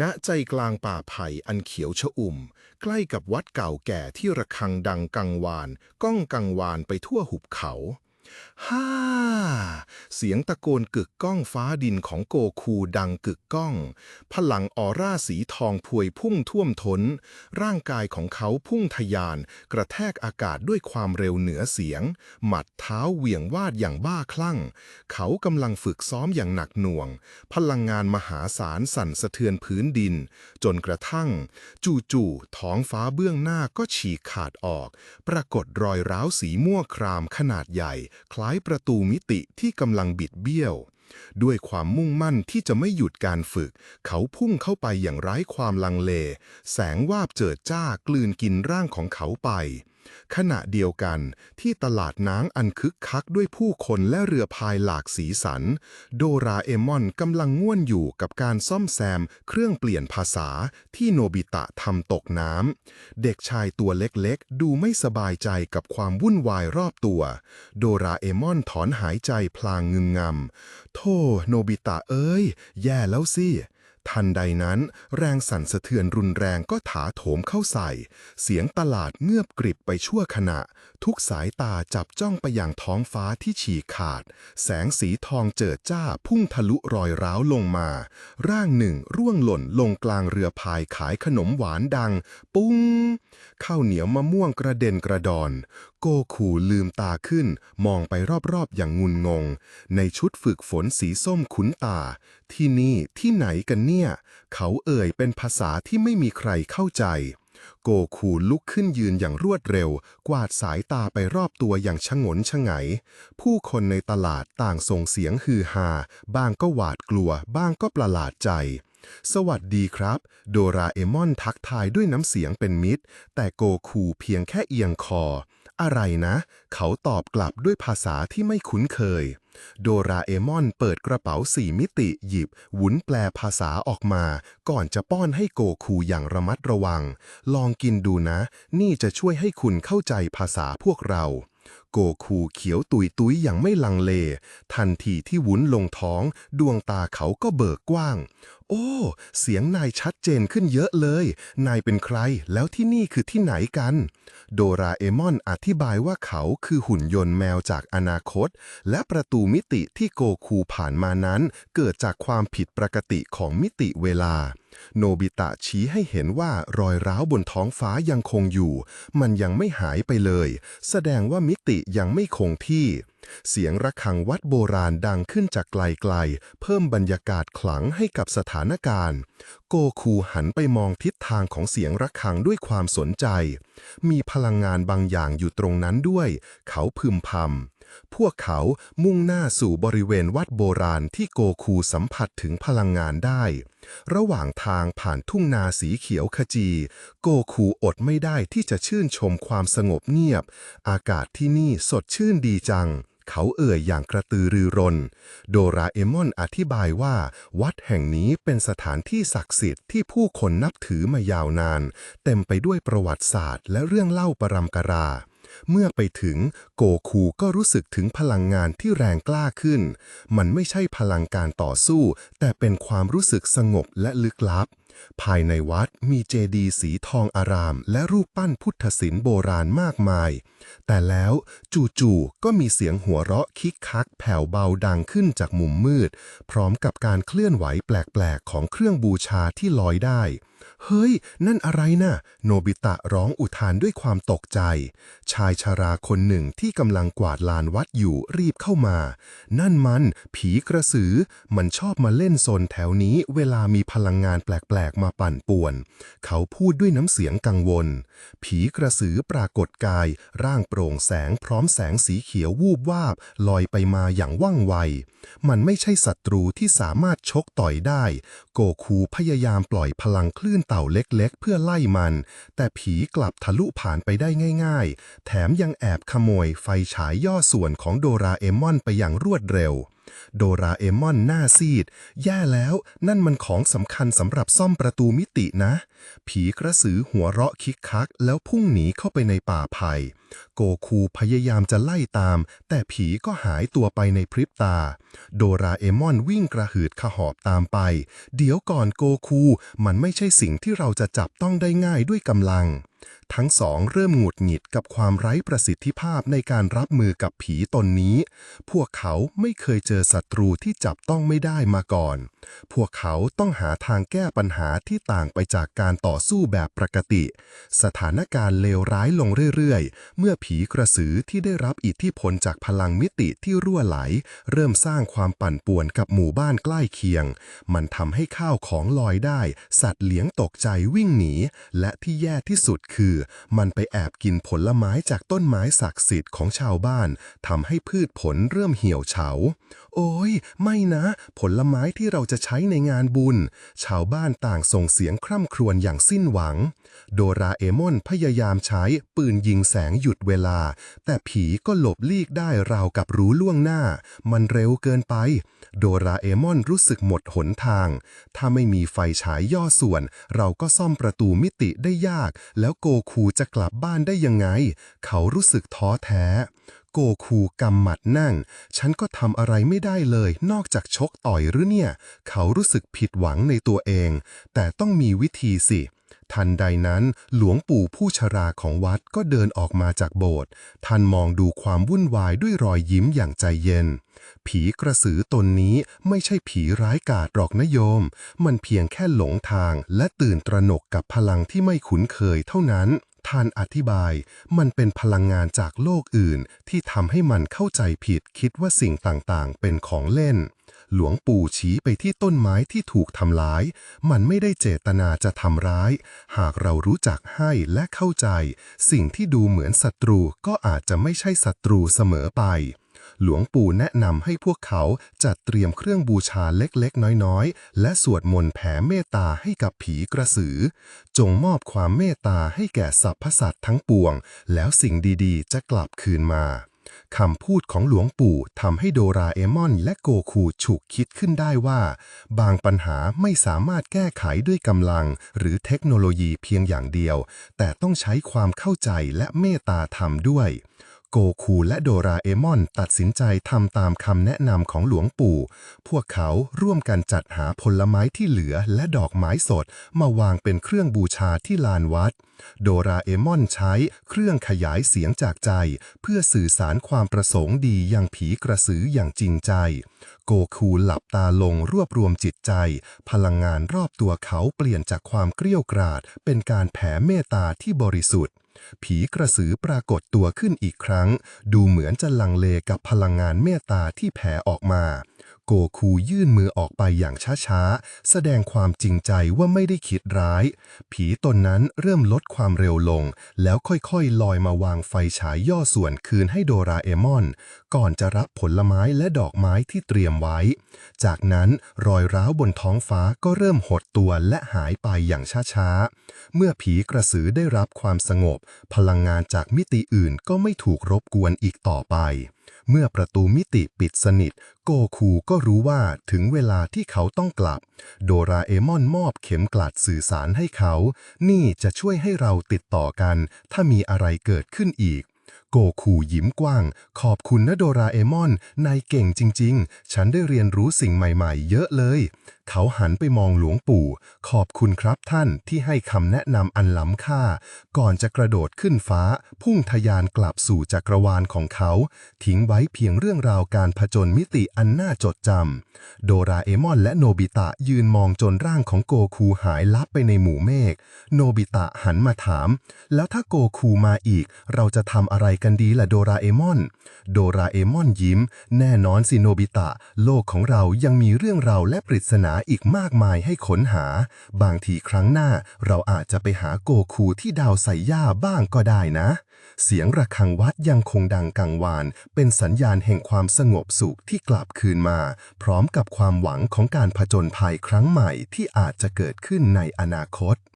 ณใจกลางป่าไผ่อันเขียวชอุ่ม ใกล้กับวัดเก่าแก่ที่ระฆังดังกังวาน ก้องกังวานไปทั่วหุบเขา ฮ่า เสียงตะโกนกึกก้องฟ้าดินของโกคูดังกึกก้อง พลังออร่าสีทองพวยพุ่งท่วมท้น ร่างกายของเขาพุ่งทะยาน กระแทกอากาศด้วยความเร็วเหนือเสียง หมัดเท้าเหวี่ยงวาดอย่างบ้าคลั่ง เขากำลังฝึกซ้อมอย่างหนักหน่วง พลังงานมหาศาลสั่นสะเทือนพื้นดิน จนกระทั่ง จู่ๆท้องฟ้าเบื้องหน้าก็ฉีกขาดออก ปรากฏรอยร้าวสีม่วงครามขนาดใหญ่คล้ายประตูมิติที่กำลังบิดเบี้ยว ด้วยความมุ่งมั่นที่จะไม่หยุดการฝึก เขาพุ่งเข้าไปอย่างไร้ความลังเล แสงวาบเจิดจ้ากลืนกินร่างของเขาไป ขณะเดียวกันที่ตลาดน้ำอันคึกคักด้วยผู้คนและเรือพายหลากสีสัน โดราเอมอนกำลังง่วนอยู่กับการซ่อมแซมเครื่องเปลี่ยนภาษาที่โนบิตะทำตกน้ำ เด็กชายตัวเล็กๆ ดูไม่สบายใจกับความวุ่นวายรอบตัว โดราเอมอนถอนหายใจพลางงึงงำ โธ่โนบิตะเอ้ย แย่แล้วสิ ทันใดนั้น แรงสั่นสะเทือนรุนแรงก็ถาโถมเข้าใส่ เสียงตลาดเงือบกริบไปชั่วขณะ ทุกสายตาจับจ้องไปอยังท้องฟ้าที่ฉีกขาด แสงสีทองเจิดจ้าพุ่งทะลุรอยร้าวลงมา ร่างหนึ่งร่วงหล่นลงกลางเรือพายขายขนมหวานดัง ปุ้งข้าวเหนียวมะม่วงกระเด็นกระดอน โกคูลืมตาขึ้น มองไปรอบๆอย่างงุนงง ในชุดฝึกฝนสีส้มขุนตา ที่นี่ที่ไหนกันเนี่ย เขาเอ่ยเป็นภาษาที่ไม่มีใครเข้าใจ โกคูลุกขึ้นยืนอย่างรวดเร็ว กวาดสายตาไปรอบตัวอย่างชงนชงายผู้คนในตลาดต่างส่งเสียงฮือฮา บ้างก็หวาดกลัว บ้างก็ประหลาดใจ สวัสดีครับ โดราเอมอนทักทายด้วยน้ำเสียงเป็นมิตร แต่โกคูเพียงแค่เอียงคอ อะไรนะ เขาตอบกลับด้วยภาษาที่ไม่คุ้นเคย โดราเอมอนเปิดกระเป๋าสี่มิติหยิบหวุนแปลภาษาออกมา ก่อนจะป้อนให้โกคูอย่างระมัดระวัง ลองกินดูนะ นี่จะช่วยให้คุณเข้าใจภาษาพวกเรา โกคูเขียวตุยตุยอย่างไม่ลังเล ทันทีที่วุ้นลงท้อง ดวงตาเขาก็เบิกกว้าง โอ้ เสียงนายชัดเจนขึ้นเยอะเลย นายเป็นใคร แล้วที่นี่คือที่ไหนกัน โดราเอมอนอธิบายว่าเขาคือหุ่นยนต์แมวจากอนาคต และประตูมิติที่โกคูผ่านมานั้น เกิดจากความผิดปกติของมิติเวลา โนบิตะชี้ให้เห็นว่ารอยร้าวบนท้องฟ้ายังคงอยู่ มันยังไม่หายไปเลย แสดงว่ามิติยังไม่คงที่ เสียงระฆังวัดโบราณดังขึ้นจากไกลๆ เพิ่มบรรยากาศขลังให้กับสถานการณ์ โกคูหันไปมองทิศทางของเสียงระฆังด้วยความสนใจ มีพลังงานบางอย่างอยู่ตรงนั้นด้วย เขาพึมพำ พวกเขามุ่งหน้าสู่บริเวณวัดโบราณที่โกคูสัมผัสถึงพลังงานได้ ระหว่างทางผ่านทุ่งนาสีเขียวขจี โกคูอดไม่ได้ที่จะชื่นชมความสงบเงียบ อากาศที่นี่สดชื่นดีจัง เขาเอ่ยอย่างกระตือรือร้น โดราเอมอนอธิบายว่า วัดแห่งนี้เป็นสถานที่ศักดิ์สิทธิ์ที่ผู้คนนับถือมายาวนาน เต็มไปด้วยประวัติศาสตร์และเรื่องเล่าประรำกรา เมื่อไปถึงโกคูก็รู้สึกถึงพลังงานที่แรงกล้าขึ้น มันไม่ใช่พลังการต่อสู้ แต่เป็นความรู้สึกสงบและลึกลับ ภายในวัดมีเจดีย์สีทองอาราม และรูปปั้นพุทธศิลป์โบราณมากมาย แต่แล้วจู่ๆก็มีเสียงหัวเราะคิกคักแผ่วเบาดังขึ้นจากมุมมืด พร้อมกับการเคลื่อนไหวแปลกๆ ของเครื่องบูชาที่ลอยได้ เฮ้ย นั่นอะไรนะ่ะ โนบิตะร้องอุทานด้วยความตกใจ ชายชาราคนหนึ่งที่กำลังกวาดลานวัดอยู่รีบเข้ามา นั่นมัน ผีกระสือ มันชอบมาเล่นโซนแถวนี้เวลามีพลังงานแปลกๆ มาปั่นป่วน เขาพูดด้วยน้ำเสียงกังวล ผีกระสือปรากฏกาย ร่างโปร่งแสงพร้อมแสงสีเขียววูบวาบ ลอยไปมาอย่างว่องไว มันไม่ใช่ศัตรูที่สามารถชกต่อยได้ โกคูพยายามปล่อยพลังคลื่นเต่าเล็กๆ เพื่อไล่มัน แต่ผีกลับทะลุผ่านไปได้ง่ายๆ แถมยังแอบขโมยไฟฉายย่อส่วนของโดราเอมอนไปอย่างรวดเร็ว โดราเอมอนหน้าซีด แย่แล้วนั่นมันของสำคัญสำหรับซ่อมประตูมิตินะ ผีกระสือหัวเราะคิกคัก แล้วพุ่งหนีเข้าไปในป่าไผ่โกคูพยายามจะไล่ตาม แต่ผีก็หายตัวไปในพริบตา โดราเอมอนวิ่งกระหืดขหอบตามไป เดี๋ยวก่อนโกคู มันไม่ใช่สิ่งที่เราจะจับต้องได้ง่ายด้วยกำลัง ทั้งสองเริ่มหงุดหงิดกับความไร้ประสิทธิภาพในการรับมือกับผีตนนี้ พวกเขาไม่เคยเจอศัตรูที่จับต้องไม่ได้มาก่อน พวกเขาต้องหาทางแก้ปัญหาที่ต่างไปจากการต่อสู้แบบปกติ สถานการณ์เลวร้ายลงเรื่อยๆ เมื่อผีกระสือที่ได้รับอิทธิพลจากพลังมิติที่รั่วไหล เริ่มสร้างความปั่นป่วนกับหมู่บ้านใกล้เคียง มันทำให้ข้าวของลอยได้ สัตว์เลี้ยงตกใจวิ่งหนี และที่แย่ที่สุดคือมันไปแอบกินผลไม้จากต้นไม้ศักดิ์สิทธิ์ของชาวบ้านทำให้พืชผลเริ่มเหี่ยวเฉา โอ้ย ไม่นะ ผลไม้ที่เราจะใช้ในงานบุญ ชาวบ้านต่างส่งเสียงคร่ำครวญอย่างสิ้นหวัง โดราเอมอนพยายามใช้ปืนยิงแสงหยุดเวลา แต่ผีก็หลบลีกได้ราวกับรู้ล่วงหน้า มันเร็วเกินไป โดราเอมอนรู้สึกหมดหนทาง ถ้าไม่มีไฟฉายย่อส่วน เราก็ซ่อมประตูมิติได้ยาก แล้วโกคูจะกลับบ้านได้ยังไง เขารู้สึกท้อแท้ โกคูกำหมัดนั่ง ฉันก็ทำอะไรไม่ได้เลย นอกจากชกต่อยหรือเนี่ย เขารู้สึกผิดหวังในตัวเอง แต่ต้องมีวิธีสิ ทันใดนั้นหลวงปู่ผู้ชราของวัดก็เดินออกมาจากโบสถ์ท่านมองดูความวุ่นวายด้วยรอยยิ้มอย่างใจเย็น ผีกระสือตนนี้ไม่ใช่ผีร้ายกาจหรอกนะโยม มันเพียงแค่หลงทางและตื่นตระหนกกับพลังที่ไม่คุ้นเคยเท่านั้น ท่านอธิบาย มันเป็นพลังงานจากโลกอื่น ที่ทำให้มันเข้าใจผิดคิดว่าสิ่งต่างๆ เป็นของเล่น หลวงปู่ชี้ไปที่ต้นไม้ที่ถูกทำร้าย มันไม่ได้เจตนาจะทำร้าย หากเรารู้จักให้และเข้าใจ สิ่งที่ดูเหมือนศัตรูก็อาจจะไม่ใช่ศัตรูเสมอไป หลวงปู่แนะนำให้พวกเขาจัดเตรียมเครื่องบูชาเล็กๆ น้อยๆ และสวดมนต์แผ่เมตตาให้กับผีกระสือ จงมอบความเมตตาให้แก่สรรพสัตว์ทั้งปวง แล้วสิ่งดีๆ จะกลับคืนมาคำพูดของหลวงปู่ทำให้โดราเอมอนและโกคูฉุกคิดขึ้นได้ว่า บางปัญหาไม่สามารถแก้ไขด้วยกำลัง หรือเทคโนโลยีเพียงอย่างเดียว แต่ต้องใช้ความเข้าใจและเมตตาธรรมด้วย โกคูและโดราเอมอนตัดสินใจทำตามคำแนะนำของหลวงปู่ พวกเขาร่วมกันจัดหาผลไม้ที่เหลือและดอกไม้สด มาวางเป็นเครื่องบูชาที่ลานวัด โดราเอมอนใช้เครื่องขยายเสียงจากใจ เพื่อสื่อสารความประสงค์ดียังผีกระสืออย่างจริงใจ โกคูหลับตาลงรวบรวมจิตใจ พลังงานรอบตัวเขาเปลี่ยนจากความเกรี้ยวกราด เป็นการแผ่เมตตาที่บริสุทธิ์ ผีกระสือปรากฏตัวขึ้นอีกครั้ง ดูเหมือนจะลังเลกับพลังงานเมตตาที่แผ่ออกมา โกคูยื่นมือออกไปอย่างช้าๆ แสดงความจริงใจว่าไม่ได้คิดร้าย ผีตนนั้นเริ่มลดความเร็วลง แล้วค่อยๆ ลอยมาวางไฟฉายย่อส่วนคืนให้โดราเอมอน ก่อนจะรับผลไม้และดอกไม้ที่เตรียมไว้ จากนั้นรอยร้าวบนท้องฟ้าก็เริ่มหดตัวและหายไปอย่างช้าๆ เมื่อผีกระสือได้รับความสงบ พลังงานจากมิติอื่นก็ไม่ถูกรบกวนอีกต่อไป เมื่อประตูมิติปิดสนิท โกคูก็รู้ว่าถึงเวลาที่เขาต้องกลับ โดราเอมอนมอบเข็มกลัดสื่อสารให้เขา นี่จะช่วยให้เราติดต่อกัน ถ้ามีอะไรเกิดขึ้นอีก โกคูยิ้มกว้าง ขอบคุณนะโดราเอมอน นายเก่งจริง ๆ ฉันได้เรียนรู้สิ่งใหม่ ๆ เยอะเลยเขาหันไปมองหลวงปู่ ขอบคุณครับท่านที่ให้คำแนะนำอันล้ำค่า ก่อนจะกระโดดขึ้นฟ้า พุ่งทะยานกลับสู่จักรวาลของเขา ทิ้งไว้เพียงเรื่องราวการผจญมิติอันน่าจดจำโดราเอมอนและโนบิตะยืนมองจนร่างของโกคูหายลับไปในหมู่เมฆโนบิตะหันมาถาม แล้วถ้าโกคูมาอีก เราจะทำอะไรกันดีล่ะโดราเอมอน โดราเอมอนยิ้ม แน่นอนสิโนบิตะ โลกของเรายังมีเรื่องราวและปริศนาอีกมากมายให้ค้นหา บางทีครั้งหน้าเราอาจจะไปหาโกคูที่ดาวใส่ย่าบ้างก็ได้นะ เสียงระฆังวัดยังคงดังกังวาน เป็นสัญญาณแห่งความสงบสุขที่กลับคืนมา พร้อมกับความหวังของการผจญภัยครั้งใหม่ที่อาจจะเกิดขึ้นในอนาคต